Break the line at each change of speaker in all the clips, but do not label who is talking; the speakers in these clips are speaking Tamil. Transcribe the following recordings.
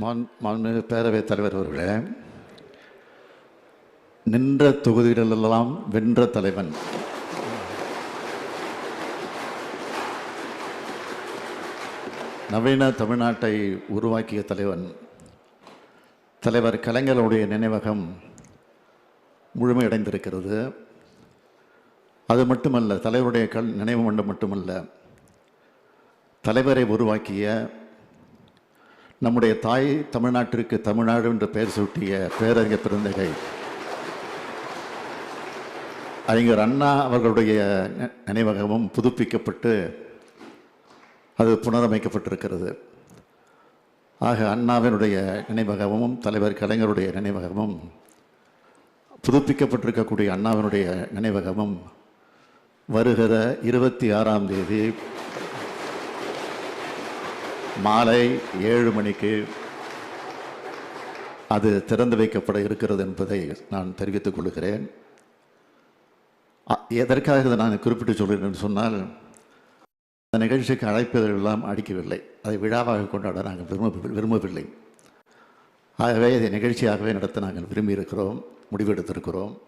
மாண் மாண்புமிகு பேரவைத் தலைவர் அவர்களே நின்ற தொகுதிகளெல்லாம் வென்ற தலைவன். நவீன தமிழ்நாட்டை உருவாக்கிய தலைவன் தலைவர் கலைஞருடைய நினைவகம் முழுமையடைந்திருக்கிறது. அது மட்டுமல்ல தலைவருடைய கல் நினைவு மண்டம் மட்டுமல்ல தலைவரை உருவாக்கிய நம்முடைய தாய் தமிழ்நாட்டிற்கு தமிழ்நாடு என்று பெயர் சூட்டிய பேரறிஞர் பிறந்தகை அறிஞர் அண்ணா அவர்களுடைய நினைவகமும் புதுப்பிக்கப்பட்டு அது புனரமைக்கப்பட்டிருக்கிறது. ஆக அண்ணாவினுடைய நினைவகமும் தலைவர் கலைஞருடைய நினைவகமும் புதுப்பிக்கப்பட்டிருக்கக்கூடிய அண்ணாவினுடைய நினைவகமும் வருகிற இருபத்தி ஆறாம் தேதி மாலை ஏழு மணிக்கு அது திறந்து வைக்கப்பட இருக்கிறது என்பதை நான் தெரிவித்துக் கொள்கிறேன். எதற்காக இதை நான் குறிப்பிட்டு சொல்கிறேன் சொன்னால் அந்த நிகழ்ச்சிக்கு அழைப்பதெல்லாம் அடிக்கவில்லை. அதை விழாவாக கொண்டாட நாங்கள் விரும்ப விரும்பவில்லை. ஆகவே இதை நிகழ்ச்சியாகவே நடத்த நாங்கள் விரும்பியிருக்கிறோம் முடிவெடுத்திருக்கிறோம்.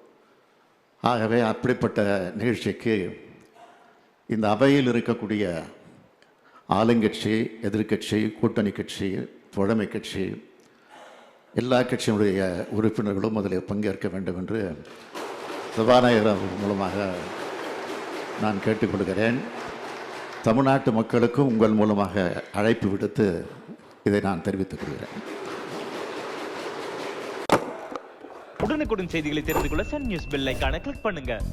ஆகவே அப்படிப்பட்ட நிகழ்ச்சிக்கு இந்த அவையில் இருக்கக்கூடிய ஆளுங்கட்சி எதிர்க்கட்சி கூட்டணி கட்சி தோழமை கட்சி எல்லா கட்சியினுடைய உறுப்பினர்களும் அதில் பங்கேற்க வேண்டும் என்று சபாநாயகர் மூலமாக நான் கேட்டுக்கொள்கிறேன். தமிழ்நாட்டு மக்களுக்கும் உங்கள் மூலமாக அழைப்பு விடுத்து இதை நான் தெரிவித்துக் கொள்கிறேன்.
உடனுக்குடன் செய்திகளை தெரிந்து கொள்ள சன் நியூஸ் பெல் ஐகானை கிளிக் பண்ணுங்கள்